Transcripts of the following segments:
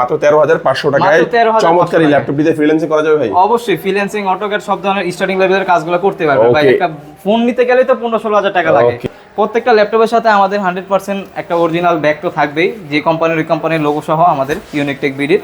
মাত্র তেরো হাজার পাঁচশো টাকায় মাত্র 13,500 চমৎকার এই ল্যাপটপ দিয়ে ফ্রিল্যান্সিং করা যাবে ভাই। অবশ্যই ফ্রিল্যান্সিং অটোক্যাড সব ধরনের স্টার্টিং লেভেলের কাজগুলো করতে পারবে। ভাই একটা ফোন নিতে গেলে তো পনেরো ষোলো হাজার টাকা লাগে। প্রত্যেকটা ল্যাপটপের সাথে আমাদের হান্ড্রেড পার্সেন্ট একটা অরিজিনাল ব্যাগ তো থাকবেই যে কোম্পানির ওই কোম্পানির লোগো সহ আমাদের ইউনিক টেক বিডির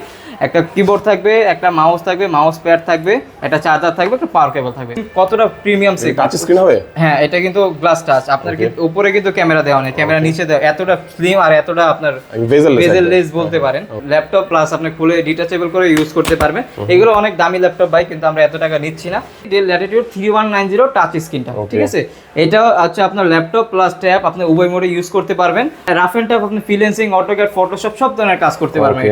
একটা কিবোর্ড থাকবে একটা মাউস থাকবে মাউস প্যাড থাকবে একটা চার্জার থাকবে একটা পাওয়ার কেবল থাকবে। কতটা প্রিমিয়াম সেট টাচ স্ক্রিন হবে? হ্যাঁ এটা কিন্তু গ্লাস টাচ আপনার. কিন্তু উপরে কিন্তু ক্যামেরা দেওয়া নেই। ক্যামেরা নিচে দেওয়া। এতটা স্লিম আর এতটা আপনার বেজেল বেজেল বলতে পারেন। ল্যাপটপ প্লাস আপনি খুলে ডিটাচেবল করে ইউজ করতে পারবেন। এগুলো অনেক দামি ল্যাপটপ ভাই কিন্তু আমরা এত টাকা নিচ্ছি না। Dell Latitude three one nine zero touch স্ক্রিনটা. ঠিক আছে? এটা হচ্ছে আপনার ল্যাপটপ প্লাস ট্যাব আপনি উভয় মোডে ইউজ করতে পারবেন। রাফ এন্ড ট্যাব আপনি ফ্রিল্যান্সিং অটোক্যাড ফটোশপ সব ধরনের কাজ করতে পারবেন.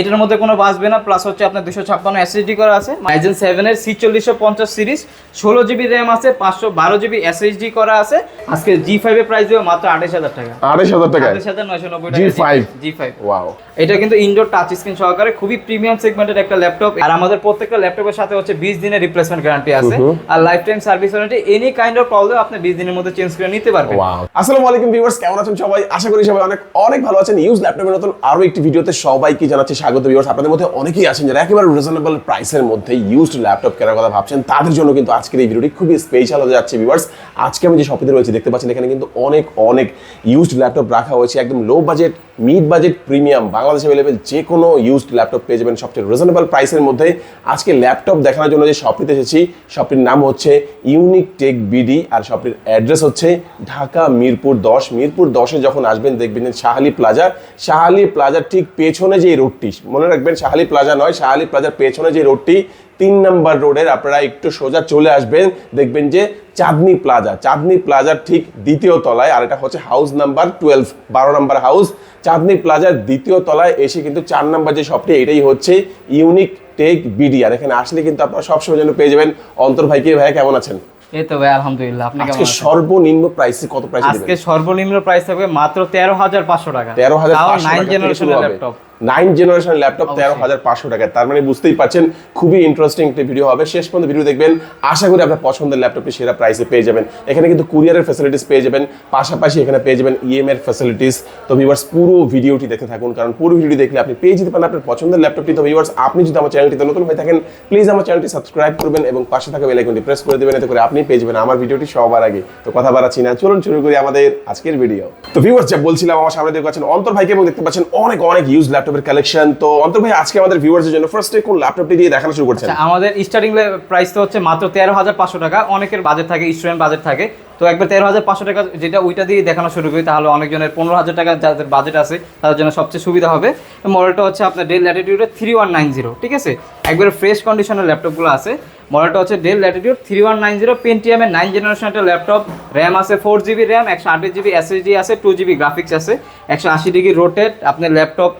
এটার মধ্যে কোনো বাসবে না প্লাস হচ্ছে আপনার দুশো ছাপ্পান্ন এসএসডি করা আছে। রাইজেন সেভেনের সি চল্লিশশো পঞ্চাশ সিরিজ ষোলো জিবি র্যাম আছে পাঁচশো বারো জিবি এসএসডি করা আছে। আজকে জি ফাইভের প্রাইস দেবে মাত্র আঠাশ হাজার টাকা। আড়াইশ হাজার টাকায় আঠাশ হাজার নয়শো নব্বই G5 জি ফাইভ ওয়াও এটা কিন্তু ইনডোর টাচ স্ক্রিন সহকারে খুবই প্রিমিয়াম সেগমেন্টের একটা ল্যাপটপ আর আমাদের প্রত্যেকটা ল্যাপটপের সাথে হচ্ছে 20 দিনের রিপ্লেসমেন্ট গ্যারান্টি আছে। আর lifetime service warranty any kind of problem আপনি 20 দিনের মধ্যে চেঞ্জ করে নিতে পারবেন। আসসালামু আলাইকুম ভিউয়ার্স কেমন আছেন সবাই? আশা করি সবাই অনেক অনেক ভালো আছেন। ইউজ ল্যাপটপের নতুন আরও একটি ভিডিওতে সবাইকে জানাচ্ছি স্বাগত ভিউয়ার্স আপনাদের মধ্যে অনেকেই আছেন যারা একেবারে রিজনেবল প্রাইসের মধ্যে ইউজড ল্যাপটপ কেনার কথা ভাবছেন, তাদের জন্য কিন্তু আজকের এই ভিডিওটি খুবই স্পেশাল হয়ে যাচ্ছে ভিউয়ার্স আজকে আমি যে শপিতে রয়েছে, দেখতে পাচ্ছেন এখানে কিন্তু অনেক অনেক ইউজড ল্যাপটপ রাখা হয়েছে। একদম low budget mid budget premium Bangladesh available যে কোনো ইউজড ল্যাপটপ পেয়ে যাবেন সবচেয়ে রিজনেবল প্রাইসের মধ্যে। আজকে ল্যাপটপ দেখানোর জন্য যে শপটিতে এসেছি শপটির নাম হচ্ছে ইউনিক টেক বিডি আর শপটির অ্যাড্রেস হচ্ছে ঢাকা মিরপুর দশ। মিরপুর দশে যখন আসবেন, দেখবেন শাহালি প্লাজা শাহালি প্লাজার ঠিক পেছনে যে রোডটি মনে রাখবেন শাহালি প্লাজা নয় শাহালি প্লাজার পেছনে যে রোডটি তিন নাম্বার রোডের আপনারা একটু সোজা চলে আসবেন দেখবেন যে চাঁদনি প্লাজা চাঁদনি প্লাজার ঠিক দ্বিতীয় তলায় আর এটা হচ্ছে হাউস নাম্বার টুয়েলভ বারো নাম্বার হাউস। চাঁদনি প্লাজার দ্বিতীয় তলায় এসে কিন্তু চার নাম্বার যে শপটি এটাই হচ্ছে ইউনিক টেক বিডি আর এখানে আসলে কিন্তু আপনারা সবসময় যেন পেয়ে যাবেন। অন্তর ভাইকে ভাইয়া কেমন আছেন? এই তো ভাই আলহামদুলিল্লাহ আপনি কেমন আজকে আছেন? সর্বনিম্ন প্রাইসে কত প্রাইস আজকে সর্বনিম্ন প্রাইস থাকবে মাত্র তেরো হাজার পাঁচশো টাকা। তেরো হাজার তাও পাঁচশো নাইন টাকা থেকে জেনারেশনের ল্যাপটপ নাইন জেনারেশন ল্যাপটপ তেরো হাজার পাঁচশো টাকা তার মানে বুঝতেই পারছেন খুবই ইন্টারেস্টিং একটা ভিডিও হবে। শেষ পর্যন্ত ভিডিও দেখবেন। আশা করি আপনার পছন্দের ল্যাপটপটি সেরা প্রাইসে পেয়ে যাবেন। এখানে কিন্তু কুরিয়ারের ফ্যাসিলিটিস পেয়ে যাবেন। পাশাপাশি এখানে পেয়ে যাবেন ইএম এর ফ্যাসিলিটিস তো ভিউয়ার্স পুরো ভিডিওটি দেখতে থাকুন। কারণ পুরো ভিডিও দেখলে আপনি পেয়ে যেতে পারেন আপনার পছন্দের ল্যাপটপটি তো ভিউয়ার্স আপনি যদি আমার চ্যানেলটিতে নতুন হয়ে থাকেন প্লিজ আমার চ্যানেলটি সাবস্ক্রাইব করবেন এবং পাশে থাকা বেল আইকনটি প্রেস করে দেবেন। এতে করে আপনি পেয়ে যাবেন আমার ভিডিওটি সবার আগে। তো কথা বাড়াচ্ছি না। চলুন শুরু করি আমাদের আজকের ভিডিও তো ভিউয়ার্স যা বলছিলাম আমার সামনে দেখতে পাচ্ছেন অন্তর ভাইকে এবং দেখতে পাচ্ছেন অনেক অনেক ইউজ ল্যাপটপের কালেকশন তো অন্তর ভাই, আজকে আমাদের ভিউয়ার্সের জন্য ফার্স্টে কোন ল্যাপটপটি দিয়ে দেখানো শুরু করছেন? আচ্ছা আমাদের স্টার্টিং প্রাইস তো হচ্ছে মাত্র তেরো হাজার পাঁচশো টাকা। অনেকের বাজেট থাকে স্টুডেন্ট বাজেট থাকে। তো একবার তেরো হাজার পাঁচশো টাকা যেটা ওইটা দিয়ে দেখানো শুরু করি তাহলে অনেকজনের পনেরো হাজার টাকা যাদের বাজেট আছে তাদের জন্য সবচেয়ে সুবিধা হবে। মডেলটা হচ্ছে আপনার ডেল ল্যাটিটিউডের থ্রি ওয়ান নাইন জিরো ঠিক আছে? একবারে ফ্রেশ কন্ডিশনের ল্যাপটপগুলো আছে। মডেলটা হচ্ছে Dell Latitude three one nine zero পেন্টিএমের nine generation একটা ল্যাপটপ র্যাম আছে ফোর জিবি র্যাম একশো আঠাশ জিবি এসএসডি আছে টু জিবি গ্রাফিক্স আছে একশো আশি ডিগ্রি রোটেট আপনার ল্যাপটপ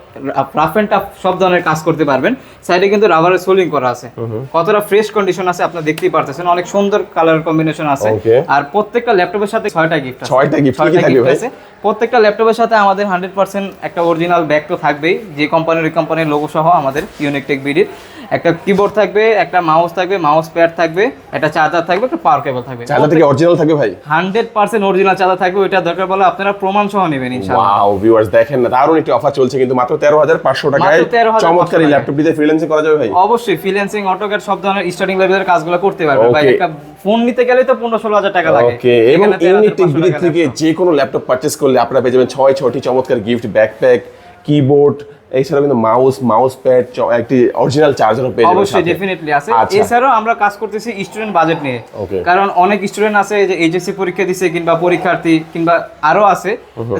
রাফ অ্যান্ড টাফ সব ধরনের কাজ করতে পারবেন। সাইডে কিন্তু রাবারের সোলিং করা আছে। কতটা ফ্রেশ কন্ডিশন আছে আপনার দেখতেই পারতেছেন। অনেক সুন্দর কালার কম্বিনেশন আছে। আর প্রত্যেকটা ল্যাপটপের সাথে ছয়টা গিফট আছে। ছয়টা গিফট কি থাকবে ভাই? প্রত্যেকটা ল্যাপটপের সাথে আমাদের হান্ড্রেড পার্সেন্ট একটা অরিজিনাল ব্যাগ তো থাকবেই। যে কোম্পানির ওই কোম্পানির লোগো সহ আমাদের ইউনিক টেক বিডির একটা কিবোর্ড থাকবে একটা মাউস থাকবে মাউস প্যাড থাকবে একটা চার্জার থাকবে একটা পাওয়ার কেবল থাকবে। চার্জার থেকে অরিজিনাল থাকবে ভাই। হান্ড্রেড পার্সেন্ট অরিজিনাল চার্জার থাকবে ওইটা দরকার বলে আপনারা প্রমাণ সহ নেবেন ইনশাআল্লাহ। ওয়াও ভিউয়ার্স দেখেন না দারুণ একটি অফার চলছে কিন্তু মাত্র তেরো হাজার পাঁচশো টাকায় 13,500 চমৎকার এই। ল্যাপটপটি দিয়ে ফ্রিল্যান্সিং করা যাবে ভাই। অবশ্যই ফ্রিল্যান্সিং অটোক্যাড সব ধরনের স্টার্টিং লেভেলের কাজগুলো করতে পারবে ভাই একটা ফোন নিতে গেলে তো পনেরো ষোলো হাজার টাকা লাগে। ওকে এবং এখানে 13,500 ইউনিক টেক বিডি টাকা থেকে যে কোনো ল্যাপটপ পারচেজ করলে আপনারা পেয়ে যাবেন ছয় ছয়টি চমৎকার গিফট ব্যাকপ্যাক কিবোর্ড এছাড়াও কিন্তু মাউস মাউস প্যাড একটি অরিজিনাল চার্জারও পেয়ে যাবেন অবশ্যই। ডেফিনেটলি আছে। আচ্ছা। এছাড়াও আমরা কাজ করতেছি স্টুডেন্ট বাজেট নিয়ে। কারণ অনেক স্টুডেন্ট আছে যে এইচএসসি পরীক্ষা দিছে কিংবা পরীক্ষার্থী কিংবা আরও আছে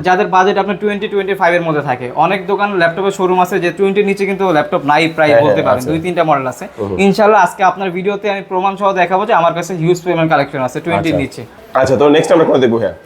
যাদের বাজেট আপনার টোয়েন্টি টোয়েন্টি ফাইভ এর মধ্যে থাকে। অনেক দোকান ল্যাপটপের শোরুম আছে যে টোয়েন্টির নিচে কিন্তু ল্যাপটপ নাই প্রায় হ্যাঁ, বলতে হ্যাঁ, পারেন দুই তিনটা মডেল আছে। ইনশাল্লাহ আজকে আপনার ভিডিওতে আমি প্রমাণ সহ দেখাবো যে আমার কাছে হিউজ পেমেন্ট কালেকশন আছে টোয়েন্টির আচ্ছা। নিচে। আচ্ছা তো নেক্সট আমরা কোন দেখব হ্যাঁ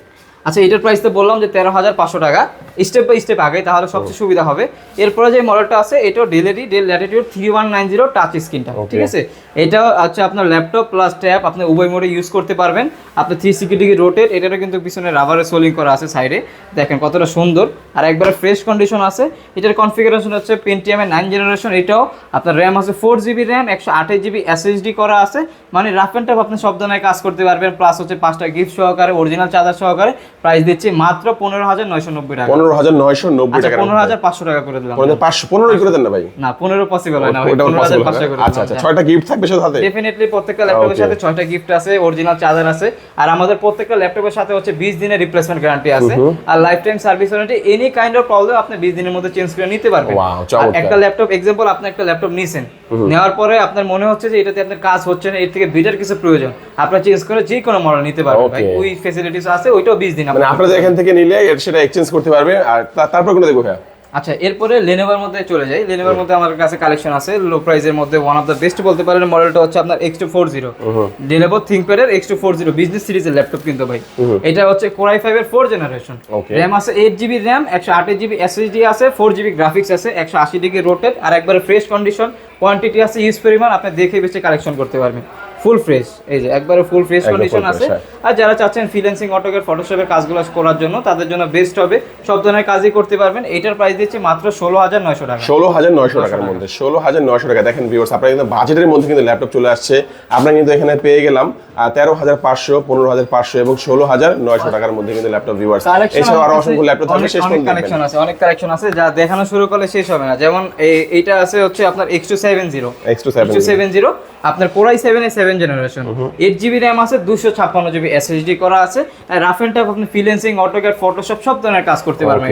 আচ্ছা এটার প্রাইস তো বললাম যে তেরো হাজার পাঁচশো টাকা। স্টেপ বাই স্টেপ আগে তাহলে সবচেয়ে সুবিধা হবে। এরপরে যে মডেলটা আছে এটাও ডেলেরই Dell Latitude three one nine zero touch স্ক্রিনটা ঠিক আছে? এটা হচ্ছে আপনার ল্যাপটপ প্লাস ট্যাব আপনি উভয় মোডে ইউজ করতে পারবেন। আপনি থ্রি সিক্সটি ডিগ্রি রোটেট এটারও কিন্তু পিছনে রাবারের সোলিং করা আছে সাইডে দেখেন কতটা সুন্দর। আর একবারে ফ্রেশ কন্ডিশন আছে। এটার কনফিগারেশন হচ্ছে পেন্টিএমের নাইন জেনারেশন এটাও আপনার র্যাম আছে ফোর জিবি র্যাম একশো আঠাশ জিবি এসএসডি করা আছে। মানে রাফ অ্যান্ড টাফ আপনি সব ধরনের কাজ করতে পারবেন প্লাস হচ্ছে পাঁচটা গিফট সহকারে অরিজিনাল চার্জার সহকারে। প্রাইস দিচ্ছি মাত্র পনেরো হাজার নয়শো নব্বই টাকা। পনেরো হাজার নয়শো নব্বই আচ্ছা টাকা পনেরো হাজার পাঁচশো টাকা করে দিলাম। পনেরো পাঁচশো পনেরোই করে দেন না ভাই। না পনেরো পসিবল হয় না পনেরো হাজার পাঁচশো। করে আচ্ছা আচ্ছা ছয়টা গিফট থাকবে সাথে সাথে? ডেফিনেটলি প্রত্যেকটা ল্যাপটপের সাথে ছয়টা গিফট আছে অরিজিনাল চার্জার আছে। আর আমাদের প্রত্যেকটা ল্যাপটপের সাথে হচ্ছে বিশ দিনের রিপ্লেসমেন্ট গ্যারান্টি আছে। আর lifetime service warranty any kind of problem আপনি বিশ দিনের মধ্যে চেঞ্জ করে নিতে পারবেন। একটা ল্যাপটপ এক্সাম্পল আপনি একটা ল্যাপটপ নিছেন। নেওয়ার পরে আপনার মনে হচ্ছে যে এটাতে আপনার কাজ হচ্ছে না এর থেকে বেটার কিছু প্রয়োজন। আপনার চেঞ্জ করে যে কোনো মডেল নিতে পারবেন ভাই। ওই ফেসিলিটিস আছে ওইটাও বিশ দিন মানে আপনাদের এখান থেকে নিলে সেটা এক্সচেঞ্জ করতে পারবে। আর তারপর কোনো দেখব হ্যাঁ আচ্ছা এরপরে লেনোভোর মধ্যে চলে যাই। লেনোভোর মধ্যে আমার কাছে কালেকশন আছে। লো প্রাইসের মধ্যে ওয়ান অফ দ্য বেস্ট বলতে পারেন মডেলটা হচ্ছে আপনার X two four zero Lenovo থিঙ্কপ্যাডের X two four zero business সিরিজের ল্যাপটপ কিন্তু ভাই। এটা হচ্ছে কোরাই ফাইভ এর ফোর জেনারেশন. র্যাম আছে এইট জিবি র্যাম একশো আঠাশ জিবি এসএসডি আছে ফোর জিবি গ্রাফিক্স আছে একশো আশি ডিগ্রি রোটেট আর একবারে ফ্রেশ কন্ডিশন কোয়ান্টিটি আছে ইউজ পরিমাণ আপনি দেখে বেশি কালেকশন করতে পারবেন। ফুল ফ্রেশ এই যে একবারে ফুল ফ্রেশ কন্ডিশন আছে। হ্যাঁ। আর যারা চাচ্ছেন ফ্রিল্যান্সিং অটোকের ফটোশপের কাজগুলো করার জন্য তাদের জন্য বেস্ট হবে। সব ধরনের কাজই করতে পারবেন। এটার প্রাইস দিচ্ছি মাত্র ষোলো হাজার নয়শো টাকা। ষোলো হাজার নয়শো টাকার মধ্যে ষোলো হাজার নয়শো টাকা। দেখেন ভিউর্স আপনার কিন্তু বাজেটের মধ্যে কিন্তু ল্যাপটপ চলে আসছে। আমরা কিন্তু এখানে পেয়ে গেলাম তেরো হাজার পাঁচশো পনেরো হাজার পাঁচশো এবং ষোলো হাজার নয়শো টাকার মধ্যে কিন্তু ল্যাপটপ ভিউয়ার্স এছাড়াও আরও অসংখ্য ল্যাপটপ থাকবে শেষ অনেক। কালেকশন আছে অনেক কালেকশন আছে যা দেখানো শুরু করলে শেষ হবে না। যেমন এইটা আছে হচ্ছে আপনার X two seven zero X two seven zero আপনার কোরাই সেভেন এ seven generation eight GB RAM আছে দুশো ছাপ্পান্ন জিবি এসএসডি করা আছে। রাফ এন্ড টাফ আপনি ফ্রিল্যান্সিং অটোক্যাড ফটোশপ সব ধরনের কাজ করতে পারবেন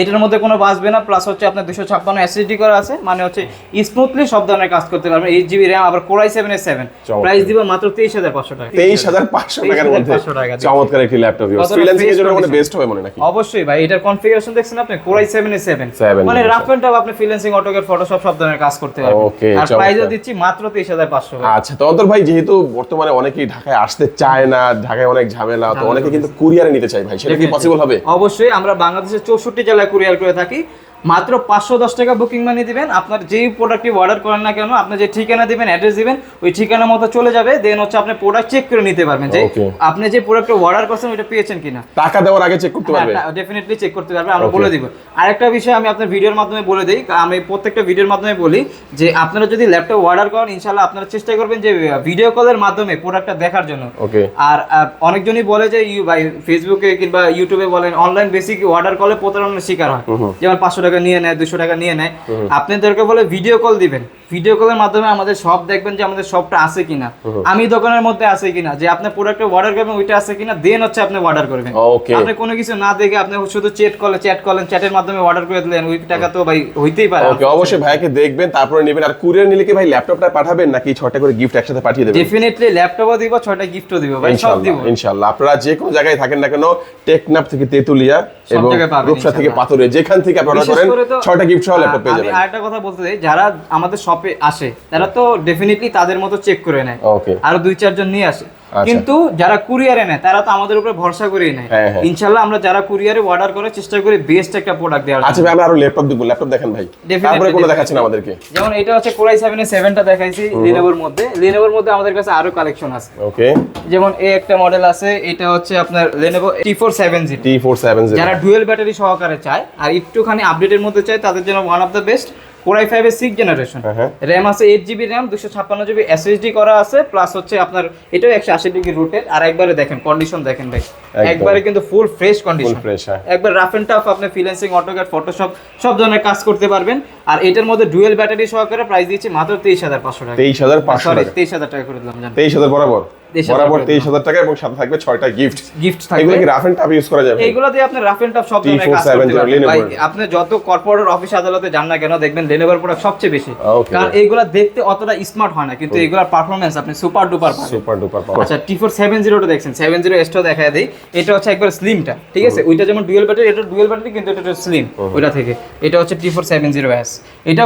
এটার মধ্যে কোনো বাসবে না প্লাস হচ্ছে আপনার দুশো ছাপ্পান্ন এসএসডি করা আছে মানে হচ্ছে স্মুথলি সব ধরনের কাজ করতে পারবেন। এইট জিবি র্যাম আবার কোরাই সেভেন এ সেভেন প্রাইস দিব মাত্র তেইশ হাজার পাঁচশো টাকা। তেইশ হাজার পাঁচশো টাকার মধ্যে। 23,500 টাকা দিচ্ছে। চমৎকার একটি ল্যাপটপ ফ্রিল্যান্সিং এর জন্য মানে বেস্ট হবে মনে নাকি? অবশ্যই ভাই এটার কনফিগারেশন দেখছেন আপনি? কোরাই সেভেন এ 7 7 মানে। রাফ এন্ড টাফ আপনি ফ্রিল্যান্সিং অটোকের ফটোশপ সব ধরনের কাজ করতে পারবেন। আর। প্রাইসও দিচ্ছি মাত্র 23500 ভাই আচ্ছা তো অন্তর ভাই যেহেতু বর্তমানে অনেকেই ঢাকায় আসতে চায় না ঢাকায় অনেক ঝামেলা তো অনেকে কিন্তু কুরিয়ারে নিতে চাই ভাই সেটা কি পসিবল হবে? অবশ্যই আমরা বাংলাদেশের চৌষট্টি জেলায় কুরিয়ার করে থাকি। মাত্র পাঁচশো দশ টাকা বুকিং মানি দিবেন। আপনার যেই প্রোডাক্টটি অর্ডার করেন না কেন আপনি যে ঠিকানা দিবেন অ্যাড্রেস দিবেন ওই ঠিকানা মতো চলে যাবে। দেন হচ্ছে আপনি প্রোডাক্ট চেক করে নিতে পারবেন যে আপনি যে প্রোডাক্টটা অর্ডার করছেন ওইটা পেয়েছেন কিনা। টাকা দেওয়ার আগে চেক করতে পারবে। ডেফিনেটলি চেক করতে পারবে। আমরা বলে দিব। আরেকটা বিষয় আমি আপনার ভিডিওর মাধ্যমে বলে দিই। আমি প্রত্যেকটা ভিডিওর মাধ্যমে বলি যে আপনারা যদি ল্যাপটপ অর্ডার করেন ইনশাল্লাহ আপনারা চেষ্টা করবেন যে ভিডিও কলের মাধ্যমে প্রোডাক্টটা দেখার জন্য। আর অনেকজনই বলে যে ইউ ভাই ফেসবুকে কিংবা ইউটিউবে বলেন অনলাইন বেসিক অর্ডার করলে প্রতারণার শিকার হয় যেমন পাঁচশো টাকা নিয়ে নেয় দুশো টাকা নিয়ে নেয়। আপনি আপনাদেরকে বলে ভিডিও কল দিবেন। ভিডিও কলের মাধ্যমে আমাদের সব দেখবেন যে আমাদের সবটা আছে কিনা। আমি দোকানের মধ্যে আছে কিনা যে আপনি প্রোডাক্টটা অর্ডার করবেন ওইটা আছে কিনা দেন হচ্ছে আপনি অর্ডার করবেন। আপনি কোনো কিছু না দেখে আপনি শুধু চ্যাট কলে চ্যাট করেন চ্যাটের মাধ্যমে অর্ডার করে দিলেন ওই টাকা তো ভাই হইতেই পারে ওকে অবশ্যই ভাইকে দেখবেন তারপরে নেবেন। আর কুরিয়ার নিলে কি ভাই ল্যাপটপটা পাঠাবেন নাকি ছয়টা করে গিফট একসাথে পাঠিয়ে দেবেন? ডেফিনেটলি ল্যাপটপও দিব ছয়টা গিফটও দিব ভাই সব দিব। ইনশাআল্লাহ আপনারা যে কোনো জায়গায় থাকেন না কেন টেকনাফ থেকে তেতুলিয়া এবং রূপসা থেকে। পাথরে যেখান থেকে আপনারা করেন ছয়টা গিফট সহ ল্যাপটপ পেয়ে আমি যাবেন। আরেকটা কথা বলতে চাই যারা আমাদের শপে আসে তারা তো ডেফিনেটলি তাদের মতো চেক করে নেয়। ওকে আরও দুই চারজন নিয়ে আসে। আচ্ছা। কিন্তু যারা কুরিয়ারে নেয় তারা তো আমাদের উপরে ভরসা করেই নেয়। হ্যাঁ, হ্যাঁ। ইনশাল্লাহ আমরা যারা কুরিয়ারে অর্ডার করার চেষ্টা করি বেস্ট একটা প্রোডাক্ট দেওয়ার আচ্ছা ভাই আমরা আরও ল্যাপটপ দেখব ল্যাপটপ দেখেন ভাই। তারপরে কোনো. দেখাচ্ছেন আমাদেরকে? যেমন এটা হচ্ছে কোরাই সেভেন এর সেভেনটা দেখাইছি লিনোভোর মধ্যে। লিনোভোর মধ্যে আমাদের কাছে আরও কালেকশন আছে। ওকে যেমন এই একটা মডেল আছে এটা হচ্ছে আপনার Lenovo T four seven zero T four seven zero যারা ডুয়েল ব্যাটারি সহকারে চায় আর একটুখানি আপডেটের মধ্যে চায় তাদের জন্য one of the best core i five এর সিক্স জেনারেশন। র্যাম আছে এইট জিবি র্যাম দুশো ছাপ্পান্ন জিবি এসএসডি করা আছে প্লাস হচ্ছে আপনার এটাও একশো আশি ডিগ্রি রুটের আর একবারে দেখেন কন্ডিশন দেখেন ভাই। একবারে কিন্তু ফুল ফ্রেশ কন্ডিশন ফ্রেশ একবার রাফ এন্ড টাফ আপনি ফ্রিল্যান্সিং অটোক্যাড ফটোশপ সব ধরনের কাজ করতে পারবেন। আর এটার মধ্যে ডুয়েল ব্যাটারি সহকারে প্রাইস দিচ্ছি মাত্র তেইশ হাজার পাঁচশো টাকা। তেইশ হাজার পাঁচশো টাকা। তেইশ হাজার টাকা করে দিলাম তেইশ হাজার বরাবর। 23,000 বরাবর করে তেইশ হাজার টাকা এবং সাথে থাকবে ছয়টা গিফট গিফট এগুলো কি রাফ এন্ড টাফ ইউজ করা যাবে? এইগুলো দিয়ে আপনি রাফ এন্ড টাফ সব ধরনের কাজ করতে পারবেন। আপনি যত কর্পোরেট অফিস আদালতে যান না কেন দেখবেন লেনোভোর প্রোডাক্ট সবচেয়ে বেশি। কারণ এইগুলা দেখতে অতটা স্মার্ট হয় না কিন্তু এইগুলার পারফরম্যান্স আপনি সুপার ডুপার পাবেন। সুপার ডুপার পাওয়ার আচ্ছা দেখছেন। এটা হচ্ছে একবার স্লিমটা ঠিক আছে? ওইটা যেমন ডুয়েল ব্যাটারি এটা ডুয়েল ব্যাটারি কিন্তু এটা স্লিম ওইটা থেকে। এটা হচ্ছে এটা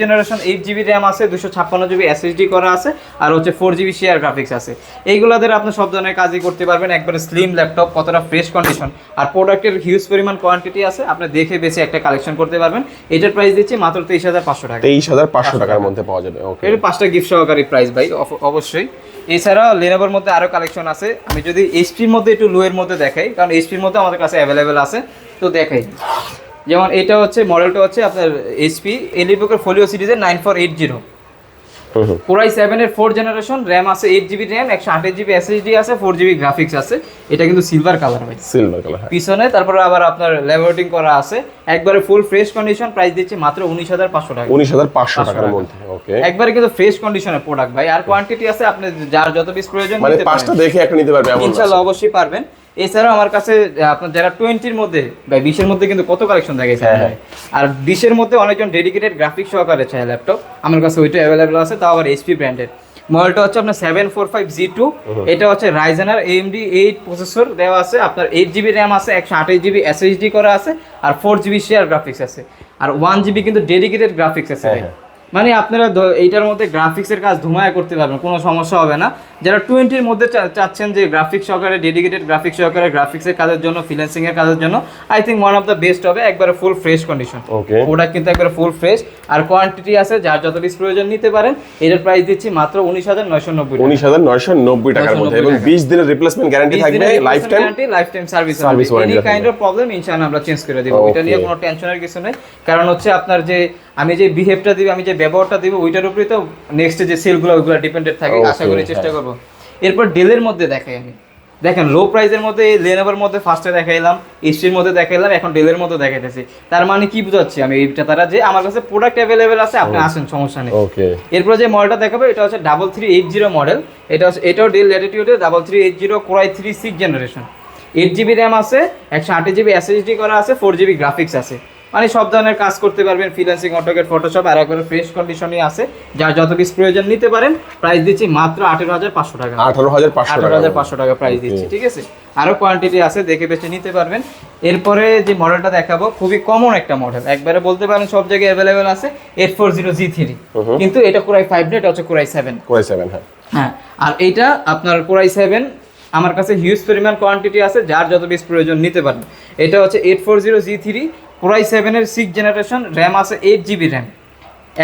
জেনারেশন জিবি র্যাম আছে দুশো ছাপ্পান্ন জিবি এসএসডি করা আছে আর হচ্ছে ফোর জিবি শেয়ার গ্রাফিক্স আছে। এইগুলাদের আপনি সব ধরনের কাজই করতে পারবেন একবারে স্লিম ল্যাপটপ কতটা ফ্রেশ কন্ডিশন আর প্রোডাক্টের হিউজ পরিমাণ কোয়ান্টিটি আছে আপনি দেখে বেশি একটা কালেকশন করতে পারবেন। এটার প্রাইস দিচ্ছি মাত্র তেইশ হাজার পাঁচশো টাকা। তেইশ হাজার পাঁচশো টাকার মধ্যে পাওয়া যাবে ওকে এর পাঁচটা গিফট সহকারী প্রাইস ভাই অবশ্যই। এছাড়া লেনোভোর মধ্যে আরও কালেকশন আছে। আমি যদি এইচপির মধ্যে একটু লো এর মধ্যে দেখাই কারণ এইচপির মধ্যে আমাদের কাছে অ্যাভেলেবেল আছে তো দেখাই। যেমন এটা হচ্ছে মডেলটা হচ্ছে আপনার এইচপি এলিবুকের ফোলিও সিরিজের nine four eight zero core i seven এর ফোর জেনারেশন র্যাম আছে এইট জিবি র্যাম একশো আঠাশ জিবি এসএসডি আছে ফোর জিবি গ্রাফিক্স আছে। এটা কিন্তু সিলভার কালার ভাই। সিলভার কালার হ্যাঁ। পিছনে তারপরে আবার আপনার ল্যাবোরেটিং করা আছে। একবারে ফুল ফ্রেশ কন্ডিশন প্রাইস দিচ্ছি মাত্র উনিশ হাজার পাঁচশো টাকা। উনিশ হাজার পাঁচশো টাকার টাকা। মধ্যে ওকে একবারে কিন্তু ফ্রেশ কন্ডিশনের প্রোডাক্ট ভাই। আর কোয়ান্টিটি আছে আপনি যার যত পিস প্রয়োজন মানে পাঁচটা দেখে একটা নিতে পারবে এমন ইনশাআল্লাহ অবশ্যই পারবেন। এছাড়াও আমার কাছে আপনার যারা টোয়েন্টির মধ্যে বা বিশের মধ্যে কিন্তু কত কালেকশন দেখাইছে হ্যাঁ, হ্যাঁ। আর বিশের মধ্যে অনেকজন ডেডিকেটেড গ্রাফিক সহকারে চায় ল্যাপটপ আমার কাছে ওইটা অ্যাভেলেবেল আছে তাও আবার এইচপি ব্র্যান্ডের মডেলটা হচ্ছে আপনার seven four five G two এটা হচ্ছে রাইজেনার এএমডি এইট প্রসেসর দেওয়া আছে। আপনার এইট জিবি র্যাম আছে একশো আঠাশ জিবি এসএসডি করা আছে আর ফোর জিবি শেয়ার গ্রাফিক্স আছে। আর ওয়ান জিবি কিন্তু ডেডিকেটেড গ্রাফিক্স আছে হ্যাঁ, মানে আপনারা এইটার মধ্যে গ্রাফিক্সের কাজ ধুমায় করতে পারবেন কোনো সমস্যা হবে না। যারা টোয়েন্টির মধ্যে চাচ্ছেন যে গ্রাফিক্স সহকারে ডেডিকেটেড গ্রাফিক্স সহকারে গ্রাফিক্সের কাজের জন্য এর কাজের জন্য I think one of the best হবে একবারে full fresh condition okay product কিন্তু একবারে ফুল ফ্রেশ আর কোয়ান্টিটি আছে যার যত পিস প্রয়োজন নিতে পারেন এটার প্রাইস দিচ্ছি মাত্র উনিশ হাজার নয়শো নব্বই উনিশ হাজার নয়শো নব্বই টাকার মধ্যে। এবং বিশ দিনের রিপ্লেসমেন্ট গ্যারান্টি থাকবে lifetime lifetime service warranty any kind of problem ইনশাআল্লাহ আমরা চেঞ্জ করে দেব। এটা নিয়ে. কোনো টেনশনের কিছু নেই। কারণ হচ্ছে আপনার যে আমি যে বিহেভটা দিব আমি যে ব্যবহারটা দিব ওইটার উপরেই তো নেক্সট যে সেলগুলো ওইগুলো ডিপেন্ডেড থাকে। আশা করি চেষ্টা হ্যাঁ। করব। এরপর ডেলের মধ্যে দেখাই আমি। দেখেন লো প্রাইসের মধ্যে লেনোভোর মধ্যে ফার্স্টে দেখাইলাম এসটির মধ্যে দেখাইলাম এখন ডেলের মধ্যে দেখাইতেছি। তার মানে কি বুঝাচ্ছি আমি এইটা তারা যে আমার কাছে প্রোডাক্ট অ্যাভেলেবেল আছে আপনি আসেন সমস্যা নেই। ওকে এরপর যে মডেলটা দেখাবো এটা হচ্ছে double three eight zero model এটা হচ্ছে এটাও Dell ল্যাটিটিউডে double three eight zero core i three six generation eight GB RAM আছে একশো আট জিবি এসএসডি করা আছে ফোর জিবি গ্রাফিক্স আছে। মানে সব ধরনের কাজ করতে পারবেন ফ্রিল্যান্সিং অটোকেট ফটোশপ আর একবারে ফ্রেশ কন্ডিশনই আছে। যার যত পিস প্রয়োজন নিতে পারেন প্রাইস দিচ্ছি মাত্র আঠেরো হাজার পাঁচশো টাকা। আঠারো হাজার পাঁচশো আঠারো হাজার পাঁচশো টাকা প্রাইস দিচ্ছি ঠিক আছে? আরও কোয়ান্টিটি আছে দেখে বেছে নিতে পারবেন। এরপরে যে মডেলটা দেখাবো খুবই কমন একটা মডেল একবারে বলতে পারেন সব জায়গায় অ্যাভেলেবেল আছে eight four zero G three কিন্তু এটা কোরাই ফাইভ এটা হচ্ছে কোরাই সেভেন করে সেভেন হ্যাঁ। হ্যাঁ আর এইটা আপনার কোরাই সেভেন আমার কাছে হিউজ পরিমাণ কোয়ান্টিটি আছে যার যত বেশ প্রয়োজন নিতে পারেন এটা হচ্ছে eight four zero G three core i সেভেনের সিক্স জেনারেশন র্যাম আছে এইট জিবি র্যাম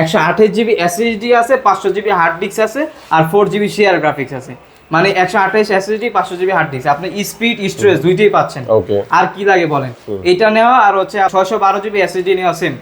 একশো আঠাশ জিবি এসএসডি আছে পাঁচশো জিবি হার্ড ডিস্ক আছে আর ফোর জিবি শেয়ার গ্রাফিক্স আছে। মানে একশো আঠাশ এসএসডি পাঁচশো জিবি হার্ড ডিস্ক আপনি স্পিড স্টোরেজ দুইটাই পাচ্ছেন। আর কি লাগে বলেন? এটা নেওয়া আর হচ্ছে ছয়শো বারো জিবি এসএসডি নেওয়া same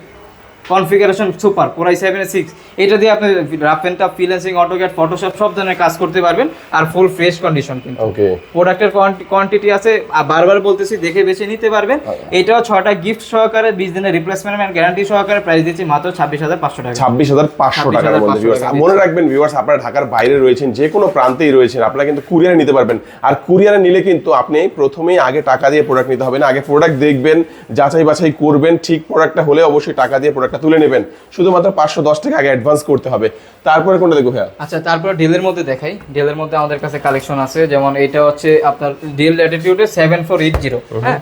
configuration super core i seven six এটা দিয়ে আপনি rough and tough freelancing AutoCAD Photoshop সব ধরনের কাজ করতে পারবেন আর ফুল ফ্রেশ কন্ডিশন কিন্তু। ওকে প্রোডাক্টের কোয়ান্টিটি আছে বারবার বলতেছি দেখে বেছে নিতে পারবেন। এটাও ছটা গিফট সহকারে বিশ দিনের রিপ্লেসমেন্ট এন্ড গ্যারান্টি সহকারে প্রাইস দিচ্ছি মাত্র ছাব্বিশ হাজার পাঁচশো টাকা। ছাব্বিশ হাজার পাঁচশো 26,500 টাকার টাকা মনে রাখবেন ভিউয়ার্স আপনারা ঢাকার বাইরে রয়েছেন যে কোনো প্রান্তেই রয়েছেন আপনারা কিন্তু কুরিয়ারে নিতে পারবেন। আর কুরিয়ারে নিলে কিন্তু আপনি প্রথমেই আগে টাকা দিয়ে প্রোডাক্ট নিতে হবে না আগে প্রোডাক্ট দেখবেন যাচাই বাছাই করবেন ঠিক প্রোডাক্টটা হলে অবশ্যই টাকা দিয়ে প্রোডাক্টটা তুলে নেবেন। শুধুমাত্র পাঁচশো দশ টাকা আগে অ্যাডভান্স করতে হবে। তারপরে কোনটা দেখব ভাইয়া? আচ্ছা তারপরে ডেলের মধ্যে দেখাই। ডেলের মধ্যে আমাদের কাছে কালেকশন আছে যেমন এটা হচ্ছে আপনার ডেল ল্যাটিটিউডে সেভেন ফোর এইট জিরো হ্যাঁ?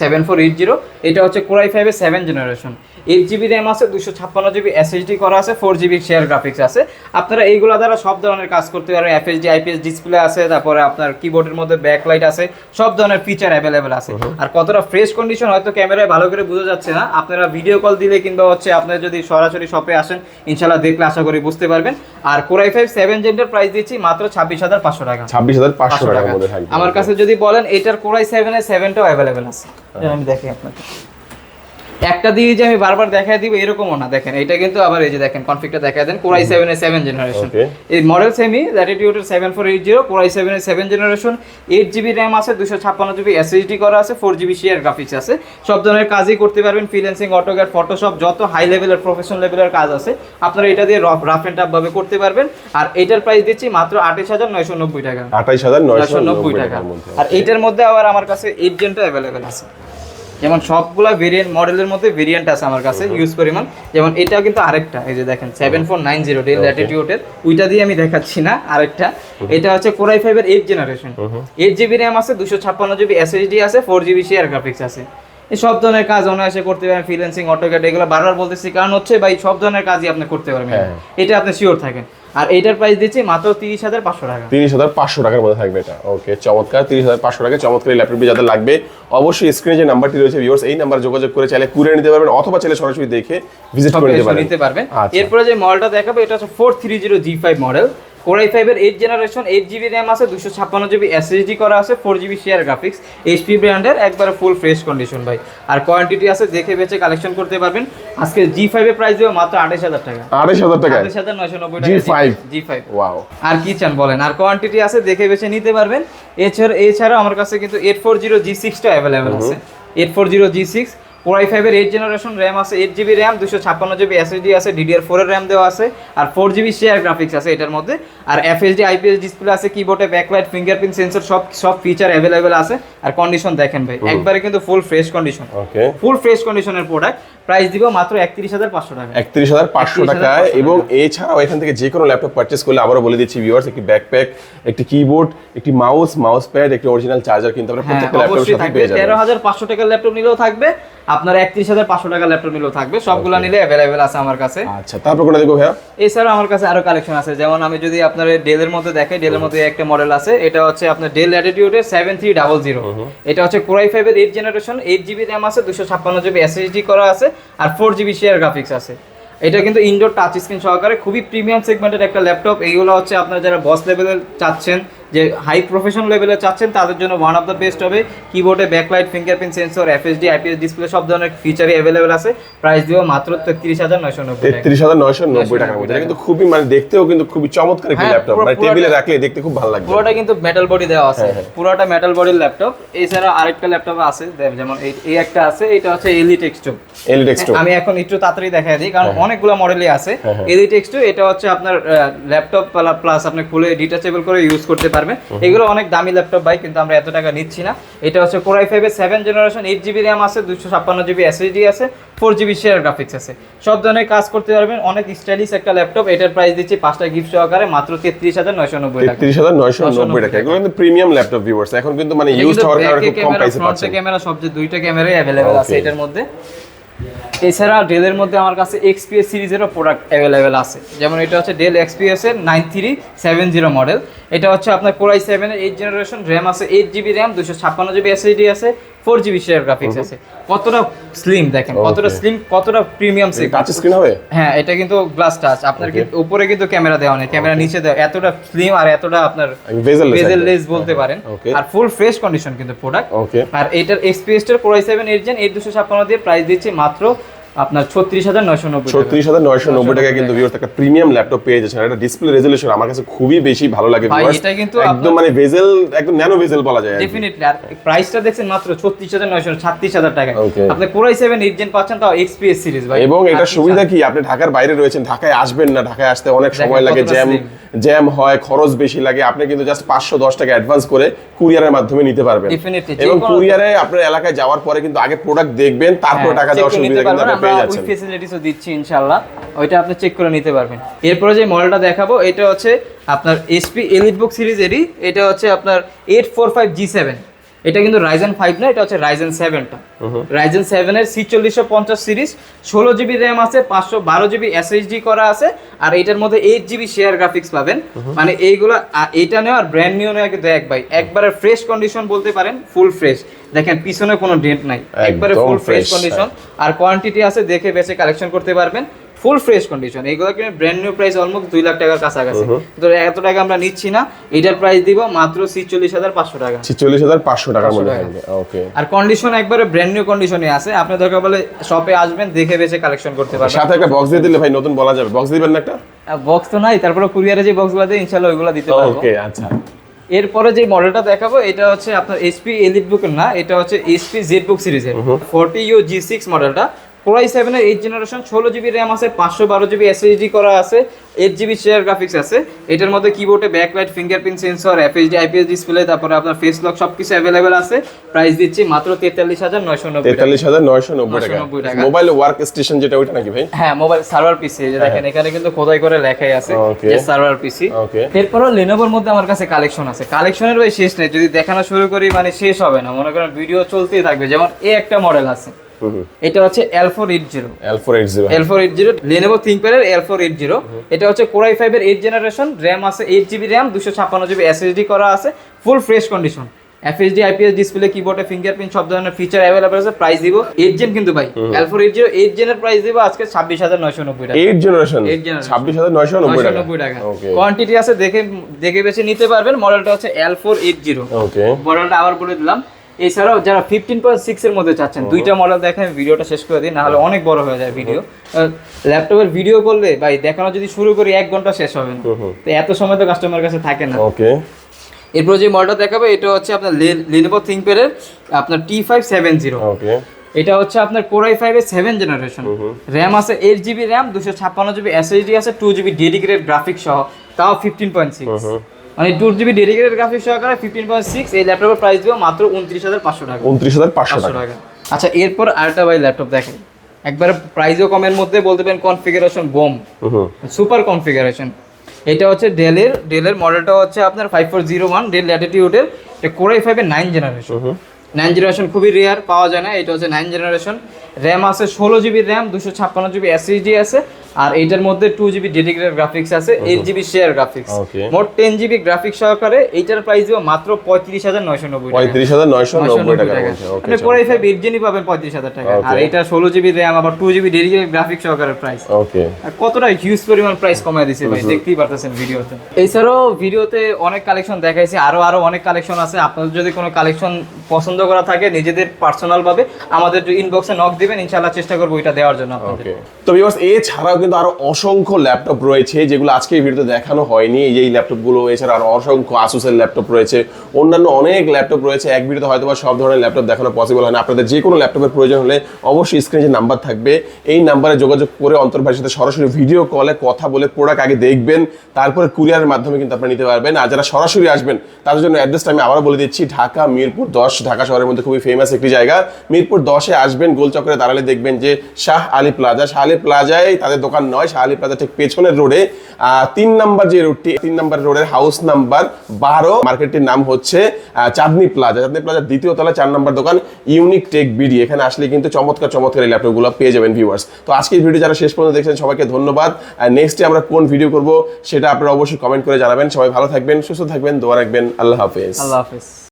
সেভেন ফোর এইট জিরো এটা হচ্ছে কোরাই ফাইভের seven generation eight GB RAM আছে দুশো ছাপ্পান্ন জিবি এসএসডি করা আছে ফোর জিবি শেয়ার গ্রাফিক্স আছে। আপনারা এইগুলো দ্বারা সব ধরনের কাজ করতে পারবেন। এফএসডি আইপিএস ডিসপ্লে আছে তারপরে আপনার কিবোর্ডের মধ্যে ব্যাকলাইট আছে সব ধরনের ফিচার অ্যাভেলেবেল আছে। আর কতটা ফ্রেশ কন্ডিশন হয়তো ক্যামেরায় ভালো করে বোঝা যাচ্ছে না। আপনারা ভিডিও কল দিলে কিংবা হচ্ছে আপনারা যদি সরাসরি শপে আসেন ইনশাল্লাহ দেখলে আশা করি বুঝতে পারবেন। আর কোরাই ফাইভ সেভেন জেন্টের প্রাইস দিচ্ছি মাত্র ছাব্বিশ হাজার পাঁচশো টাকা। ছাব্বিশ হাজার পাঁচশো টাকা আমার কাছে যদি বলেন এটার কোরাই সেভেনের সেভেনটাও অ্যাভেলেবেল আছে। আমি দেখি আপনাকে। একটা দিয়ে যে আমি বারবার দেখাই দিব এরকমও না। দেখেন এটা কিন্তু আবার এই যে দেখেন কনফিগটা দেখাই দেন কোরাই সেভেন এর সেভেন জেনারেশন এই model semi ল্যাটিটিউডের seven four eight zero core i seven এর seven generation eight GB RAM আছে দুশো ছাপ্পান্ন জিবি এসএসডি করা আছে ফোর জিবি শেয়ার গ্রাফিক্স আছে। সব ধরনের কাজই করতে পারবেন ফ্রিল্যান্সিং অটোগ্যাট ফটোশপ যত হাই লেভেলের প্রফেশনাল লেভেলের কাজ আছে আপনারা এটা দিয়ে রাফ এন্ড টাফ ভাবে করতে পারবেন। আর এটার প্রাইস দিচ্ছি মাত্র আঠাশ হাজার নয়শো নব্বই টাকা। আঠাইশ হাজার নয়শো নব্বই টাকা। আর এইটার মধ্যে আবার আমার কাছে এইট জেনটা অ্যাভেলেবেল আছে। যেমন সবগুলা ভেরিয়েন্ট মডেলের মধ্যে ভেরিয়েন্ট আছে আমার কাছে ইউজ পরিমাণ। যেমন এটাও কিন্তু আরেকটা এই যে দেখেন seven four nine zero Dell ল্যাটিটিউডের ওইটা দিয়ে আমি দেখাচ্ছি না আরেকটা। এটা হচ্ছে কোরাই ফাইভের eight generation eight GB RAM আছে দুশো ছাপ্পান্ন জিবি এসএসডি আছে ফোর জিবি শেয়ার গ্রাফিক্স আছে। এই সব ধরনের কাজ অনায়াসে করতে পারেন ফ্রিল্যান্সিং অটোক্যাট এগুলো বারবার বলতেছি কারণ হচ্ছে ভাই সব ধরনের কাজই আপনি করতে পারবেন। হ্যাঁ। এটা আপনি শিওর থাকেন। আর এইটার প্রাইস দিচ্ছি মাত্র তিরিশ হাজার পাঁচশো টাকা। তিরিশ হাজার পাঁচশো টাকার মধ্যে থাকবে এটা। ওকে চমৎকার তিরিশ হাজার পাঁচশো টাকা চমৎকার ল্যাপটপটি যাদের লাগবে অবশ্যই স্ক্রিনে যে নাম্বারটি রয়েছে ভিউয়ার্স এই নাম্বার যোগাযোগ করে চাইলে কুরিয়ার নিতে পারবেন অথবা চাইলে সরাসরি দেখে ভিজিট করে নিতে পারবেন। আচ্ছা। এরপরে যে মডেলটা দেখাবো এটা হচ্ছে four three zero G five model core i ফাইভের eight generation eight GB RAM আছে দুশো ছাপ্পান্ন জিবি এসএসডি করা আছে four GB share graphics HP ব্র্যান্ডের একবারে ফুল ফ্রেশ কন্ডিশন ভাই। আর কোয়ান্টিটি আছে দেখে বেছে কালেকশন করতে পারবেন। আজকে জি ফাইভের প্রাইস দেবো মাত্র আঠাশ হাজার টাকা। আড়াইশ হাজার টাকায় আঠাশ হাজার নয়শো নব্বই G5 টাকা জি ফাইভ ওয়াও আর কি চান বলেন? আর কোয়ান্টিটি আছে দেখে বেছে নিতে পারবেন। এছাড়া এছাড়া আমার কাছে কিন্তু এইট ফোর জিরো জি সিক্সটা অ্যাভেলেবেল আছে। Eight four zero G six core i ফাইভের এইট জেনারেশন র্যাম আছে এইট জিবি র্যাম দুশো ছাপ্পান্ন জিবি এসএসডি আছে ডিডিআর ফোরের র্যাম দেওয়া আছে আর ফোর জিবি শেয়ার গ্রাফিক্স আছে এটার মধ্যে। আর এফএসডি আইপিএস ডিসপ্লে আছে কিবোর্ডে ব্যাকলাইট ফিঙ্গারপ্রিন্ট সেন্সর সব সব ফিচার অ্যাভেলেবেল আছে। আর কন্ডিশন দেখেন ভাই একবারে কিন্তু full fresh condition full fresh কন্ডিশনের প্রোডাক্ট প্রাইস দিব মাত্র একত্রিশ হাজার পাঁচশো টাকা। একত্রিশ হাজার পাঁচশো টাকায় টাকা। এবং এছাড়াও এখান থেকে যে কোনো ল্যাপটপ পারচেস করলে আবারও বলে দিচ্ছি ভিউয়ার্স একটি ব্যাকপ্যাক একটি কিবোর্ড একটি মাউস মাউস প্যাড একটি অরিজিনাল চার্জার কিন্তু আমরা হ্যাঁ প্রত্যেকটা ল্যাপটপের সাথে পেয়ে তেরো হাজার পাঁচশো টাকার ল্যাপটপ নিলেও থাকবে। আপনার একত্রিশ হাজার পাঁচশো টাকা ল্যাপটপ নিলেও থাকবে। সবগুলো নিলে অ্যাভেলেবেল আছে আমার কাছে। আচ্ছা তারপর কোনটা দেখব ভাইয়া? এছাড়াও আমার কাছে আরও কালেকশন আছে। যেমন আমি যদি আপনার ডেলের মধ্যে দেখে ডেলের মধ্যে একটা মডেল আছে। এটা হচ্ছে আপনার ডেল অ্যাটিটিউডের সেভেন থ্রি ডাবল জিরো এটা হচ্ছে কোরাই ফাইভের eight generation eight GB RAM আছে দুশো ছাপ্পান্ন জিবি এসএসডি করা আছে আর ফোর জিবি শেয়ার গ্রাফিক্স আছে। এটা কিন্তু ইনডোর টাচ স্ক্রিন সহকারে খুবই প্রিমিয়াম সেগমেন্টের একটা ল্যাপটপ এইগুলো হচ্ছে আপনারা যারা বস লেভেলের চাচ্ছেন যে হাই প্রফেশন লেভেলে চাচ্ছেন তাদের জন্য ওয়ান অফ দ্য বেস্ট হবে। কিবোর্ডে backlight fingerprint sensor FSD IPS display সব ধরনের ফিচারই অ্যাভেলেবেল আছে। প্রাইস দিব মাত্র তেত্রিশ হাজার নয়শো নব্বই তেত্রিশ হাজার নয়শো নব্বই টাকার মধ্যে কিন্তু খুবই মানে দেখতেও কিন্তু খুবই চমৎকার একটি হ্যাঁ, ল্যাপটপ মানে টেবিলে রাখলে দেখতে খুব ভালো লাগবে। পুরোটা কিন্তু মেটাল বডি দেওয়া আছে। হ্যাঁ, পুরোটা মেটাল বডির ল্যাপটপ এছাড়া আরেকটা ল্যাপটপ আছে যেমন এই একটা আছে এটা হচ্ছে এলিট এক্স এলইডি ডেস্কটপ আমি এখন একটু তাড়াতাড়ি দেখাই দিই কারণ অনেকগুলো মডেলই আছে। হ্যাঁ, হ্যাঁ। এলিট এক্স এটা হচ্ছে আপনার ল্যাপটপ প্লাস আপনি খুলে ডিটাচেবল করে ইউজ করতে পারবেন এগুলো অনেক দামি ল্যাপটপ ভাই কিন্তু আমরা এত টাকা নিচ্ছি না। এটা হচ্ছে কোরাই ফাইভের seven generation eight GB RAM আছে দুশো ছাপ্পান্ন জিবি এসএসডি আছে ফোর জিবি শেয়ার গ্রাফিক্স আছে। সব ধরনের কাজ করতে পারবেন অনেক স্টাইলিশ একটা ল্যাপটপ। এটার প্রাইস দিচ্ছি পাঁচটা গিফট সহকারে মাত্র তেত্রিশ হাজার নয়শো নব্বই টাকা। তেত্রিশ হাজার নয়শো নব্বই টাকা। এগুলো কিন্তু প্রিমিয়াম ল্যাপটপ ভিউয়ার্স এখন কিন্তু মানে ইউজ হওয়ার কারণে খুব কম প্রাইসে পাচ্ছেন। ক্যামেরা সবচেয়ে দুইটা ক্যামেরাই অ্যাভেলেবেল আছে এটার মধ্যে। এছাড়া ডেলের মধ্যে আমার কাছে এক্সপিএস সিরিজেরও প্রোডাক্ট অ্যাভেলেবেল আছে। যেমন এটা হচ্ছে Dell এক্সপিএসের nine three seven zero model এটা হচ্ছে আপনার কোরাই সেভেনের এইট জেনারেশন র্যাম আছে এইট জিবি র্যাম দুশো ছাপ্পান্ন জিবি এসএসডি আছে ফোর জিবি শেয়ার গ্রাফিক্স আছে। কতটা স্লিম দেখেন কতটা স্লিম কতটা প্রিমিয়াম সে টাচ স্ক্রিন হবে? হ্যাঁ এটা কিন্তু গ্লাস টাচ আপনার কিন্তু উপরে কিন্তু ক্যামেরা দেওয়া নেই। ক্যামেরা নিচে দেওয়া এতটা স্লিম আর এতটা আপনার বেজেল লেস বলতে পারেন। আর ফুল ফ্রেশ কন্ডিশন কিন্তু প্রোডাক্ট আর এটার এক্সপিএস টার কোরাই সেভেন এইট জেন এই দুশো ছাপ্পান্ন দিয়ে প্রাইস দিচ্ছে মাত্র আপনার ছত্রিশ হাজার নয়শো নব্বই ছত্রিশ হাজার নয়শো নব্বই টাকা কিন্তু ভিউয়ার্স একটা প্রিমিয়াম ল্যাপটপ পেয়ে যাচ্ছেন। এটা ডিসপ্লে রেজলিউশন আমার কাছে খুবই বেশি ভালো লাগে এটা কিন্তু একদম মানে ভেজেল একদম ন্যানো ভেজেল বলা যায় ডেফিনেটলি আর প্রাইসটা দেখছেন মাত্র ছত্রিশ হাজার নয়শো ছাত্রিশ হাজার টাকা আপনি কোরাই সেভেন এইট জেন পাচ্ছেন তাও এক্সপিএস সিরিজ ভাই। এবং এটা সুবিধা কি? আপনি ঢাকার বাইরে রয়েছেন ঢাকায় আসবেন না ঢাকায় আসতে অনেক সময় লাগে জ্যাম জ্যাম হয় খরচ বেশি লাগে। আপনি কিন্তু জাস্ট পাঁচশো দশ টাকা অ্যাডভান্স করে কুরিয়ারের মাধ্যমে নিতে পারবেন। এবং কুরিয়ারে আপনার এলাকায় যাওয়ার পরে কিন্তু আগে প্রোডাক্ট দেখবেন তারপর হ্যাঁ, টাকা দেওয়ার সুবিধা কিন্তু আমরা ওই ফেসিলিটিসও দিচ্ছি ইনশাআল্লাহ। ওইটা আপনি চেক করে নিতে পারবেন। এরপরে যে মডেলটা দেখাবো এটা হচ্ছে আপনার এসপি এলিট বুক সিরিজেরই এটা হচ্ছে আপনার eight four five G seven এটা কিন্তু রাইজেন ফাইভ না এটা হচ্ছে রাইজেন সেভেনটা রাইজেন সেভেনের পঞ্চাশ সিরিজ ষোলো জিবি র্যাম আছে পাঁচশো বারো জিবি এসএইচডি করা আছে আর এটার মধ্যে এইট জিবি শেয়ার গ্রাফিক্স পাবেন। মানে এইগুলো এটা নেওয়া আর ব্র্যান্ড নিউ নেওয়া কিন্তু এক ভাই। একবারে ফ্রেশ কন্ডিশন বলতে পারেন ফুল ফ্রেশ দেখেন পিছনে কোনো ডেন্ট নাই। একবারে ফুল ফ্রেশ কন্ডিশন আর কোয়ান্টিটি আছে দেখে বেছে কালেকশন করতে পারবেন। ফুল ফ্রেশ কন্ডিশন এইগুলো কিন্তু ব্র্যান্ড নিউ প্রাইস অলমোস্ট দুই লাখ টাকার কাছাকাছি। তো এত টাকা আমরা নিচ্ছি না। এটার প্রাইস দিব মাত্র ছিচল্লিশ হাজার পাঁচশো টাকা। ছিচল্লিশ হাজার পাঁচশো টাকার মধ্যে টাকা। থাকবে। ওকে আর কন্ডিশন একবারে ব্র্যান্ড নিউ কন্ডিশনে আছে। আপনি দরকার বলে শপে আসবেন দেখে বেছে কালেকশন করতে পারবেন। সাথে একটা বক্স দিয়ে দিলে ভাই নতুন বলা যাবে। বক্স দিবেন না একটা? বক্স তো নাই। তারপরে কুরিয়ারে যে বক্সগুলো দেয় ইনশাল্লাহ ওইগুলো দিতে পারব। ওকে আচ্ছা। এরপরে যে মডেলটা দেখাবো এটা হচ্ছে আপনার এইচপি এলিট বুকের না এটা হচ্ছে এসপি জেড বুক সিরিজের ফোরটি ইউ জি সিক্স মডেলটা। কোরাই সেভেনের এইট জেনারেশন ষোলো জিবি র্যাম আছে পাঁচশো বারো জিবি এসএসডি করা আছে এইট জিবি শেয়ার গ্রাফিক্স আছে। এটার মধ্যে কিবোর্ডে backlight fingerprint sensor FSD IPS display তারপরে আপনার ফেস লক সব কিছু অ্যাভেলেবেল আছে। প্রাইস দিচ্ছি মাত্র তেতাল্লিশ হাজার নয়শো নব্বই তেতাল্লিশ হাজার নয়শো নব্বই টাকা। মোবাইল ওয়ার্ক স্টেশন যেটা ওইটা নাকি ভাই? হ্যাঁ মোবাইল সার্ভার পিসি যে দেখেন এখানে কিন্তু খোদাই করে লেখাই আছে যে সার্ভার পিসি এরপরও লেনোভোর মধ্যে আমার কাছে কালেকশন আছে। কালেকশনের ভাই শেষ নেই। যদি দেখানো শুরু করি মানে শেষ হবে না। মনে করেন ভিডিও চলতেই থাকবে। যেমন এ একটা মডেল আছে। এটা হচ্ছে L four eight zero L four eight zero এটা হচ্ছে কোরাই ফাইভের এইট জেনারেশন র্যাম আছে এইট জিবি র্যাম দুশো ছাপ্পান্ন জিবি এসএসডি করা আছে full fresh condition FSD IPS display কিবোর্ডে ফিঙ্গারপ্রিন্ট সব ধরনের ফিচার অ্যাভেলেবল আছে প্রাইস দিব। এইট জেন কিন্তু ভাই L four eight zero eight জেনের price দিব আজকে ছাব্বিশ হাজার নয়শো নব্বই টাকা। Eight generation Eight generation। ছাব্বিশ হাজার নয়শো নব্বই টাকা। কোয়ান্টিটি আছে দেখে দেখে বেছে নিতে পারবেন। মডেলটা হচ্ছে L four eight zero okay মডেলটা আবার বলে দিলাম। এছাড়াও যারা ফিফটিন পয়েন্ট সিক্স এর মধ্যে চাচ্ছেন দুইটা মডেল দেখেন ভিডিওটা শেষ করে দিই নাহলে অনেক বড় হয়ে যায় ভিডিও ল্যাপটপের ভিডিও করলে ভাই দেখানো যদি শুরু করি এক ঘণ্টা শেষ হবে না। তো এত সময় তো কাস্টমার কাছে থাকে না। ওকে এরপর যে মডেলটা দেখাবো এটা হচ্ছে আপনার লিনোভো থিঙ্কপ্যাডের আপনার T five seven zero okay এটা হচ্ছে আপনার কোরাই ফাইভের সেভেন জেনারেশন র্যাম আছে এইট জিবি র্যাম দুশো ছাপ্পান্ন জিবি এসএসডি আছে টু জিবি ডেডিকেটেড গ্রাফিক্স সহ তাও ফিফটিন পয়েন্ট সিক্স মানে টু জিবি ডেডিকেটেড গ্রাফিক্স সহকারে ফিফটিন পয়েন্ট সিক্স এই ল্যাপটপের প্রাইস দিব মাত্র উনত্রিশ হাজার পাঁচশো টাকা। উনত্রিশ হাজার পাঁচশো টাকা। আচ্ছা এরপর আরেকটা ভাই ল্যাপটপ দেখেন। একবার প্রাইসও কমের মধ্যে বলতে পারেন কনফিগারেশন বোম সুপার কনফিগারেশন এটা হচ্ছে ডেলের ডেলের মডেলটা হচ্ছে আপনার five four zero one Dell ল্যাটিটিউডের core i ফাইভের নাইন জেনারেশন নাইন জেনারেশন খুবই রেয়ার পাওয়া যায় না এটা হচ্ছে নাইন জেনারেশন র্যাম আছে ষোলো জিবি র্যাম দুশো ছাপ্পান্ন জিবি এসএসডি আছে। আর এইটার মধ্যে টু জিবি ডেডিকেটেড গ্রাফিক্স আছে এইট জিবি শেয়ার গ্রাফিক্স মোট টেন জিবি গ্রাফিক্স সহকারে এইটার প্রাইস দিব মাত্র পঁয়ত্রিশ হাজার নয়শো নব্বই পঁয়ত্রিশ হাজার নয়শো নব্বই টাকা। মানে পরে ফাইভ এইট জেনই পাবেন পঁয়ত্রিশ হাজার টাকা। আর এটা ষোলো জিবি র্যাম আবার টু জিবি ডেডিকেটেড গ্রাফিক্স সহকারে প্রাইস ওকে আর কতটা হিউজ পরিমাণ প্রাইস কমায় দিছে ভাই দেখতেই পারতেছেন ভিডিওতে। এছাড়াও ভিডিওতে অনেক কালেকশন দেখাইছি আরও আরও অনেক কালেকশন আছে। আপনাদের যদি কোনো কালেকশন পছন্দ করা থাকে নিজেদের পার্সোনাল ভাবে আমাদের ইনবক্সে নক দিবেন ইনশাআল্লাহ চেষ্টা করব এটা দেওয়ার জন্য আপনাদের। তো ভিউয়ার্স এছাড়াও কিন্তু আরও অসংখ্য ল্যাপটপ রয়েছে, যেগুলো আজকে এই ভিডিওতে দেখানো হয়নি। এই যে এই ল্যাপটপগুলো এছাড়া আরও অসংখ্য আসুসের ল্যাপটপ রয়েছে। অন্যান্য অনেক ল্যাপটপ রয়েছে। এক ভিডিওতে হয়তো বা সব ধরনের ল্যাপটপ দেখানো পসিবল হয় না। আপনাদের যে কোনো ল্যাপটপের প্রয়োজন হলে অবশ্যই স্ক্রিনে যে নাম্বার থাকবে, এই নাম্বারে যোগাযোগ করে অন্তর্ভাষের সাথে সরাসরি ভিডিও কলে কথা বলে প্রোডাক্ট আগে দেখবেন, তারপরে কুরিয়ারের মাধ্যমে কিন্তু আপনারা নিতে পারবেন। আর যারা সরাসরি আসবেন, তাদের জন্য অ্যাড্রেসটা আমি আবার বলে দিচ্ছি, ঢাকা মিরপুর দশ, ঢাকা শহরের মধ্যে খুবই ফেমাস একটি জায়গা। মিরপুর দশে আসবেন গোলচক্রে দাঁড়ালে দেখবেন যে শাহ আলী প্লাজা শাহ আলী প্লাজায় তাদের দোকান নয় শাহ আলী প্লাজা ঠিক পেছনের রোডে তিন নাম্বার যে রোডটি তিন নাম্বার রোডের হাউস নাম্বার বারো মার্কেটটির নাম হচ্ছে চাঁদনি প্লাজা। চাঁদনি প্লাজার দ্বিতীয় তলা চার নাম্বার দোকান ইউনিক টেক বিডি এখানে আসলে কিন্তু চমৎকার চমৎকার এই ল্যাপটপগুলো পেয়ে যাবেন ভিউয়ার্স তো আজকের ভিডিও যারা শেষ পর্যন্ত দেখছেন, সবাইকে ধন্যবাদ। নেক্সটে আমরা কোন ভিডিও করব, সেটা আপনারা অবশ্যই কমেন্ট করে জানাবেন। সবাই ভালো থাকবেন, সুস্থ থাকবেন, দোয়া রাখবেন। আল্লাহ হাফেজ। আল্লাহ হাফেজ।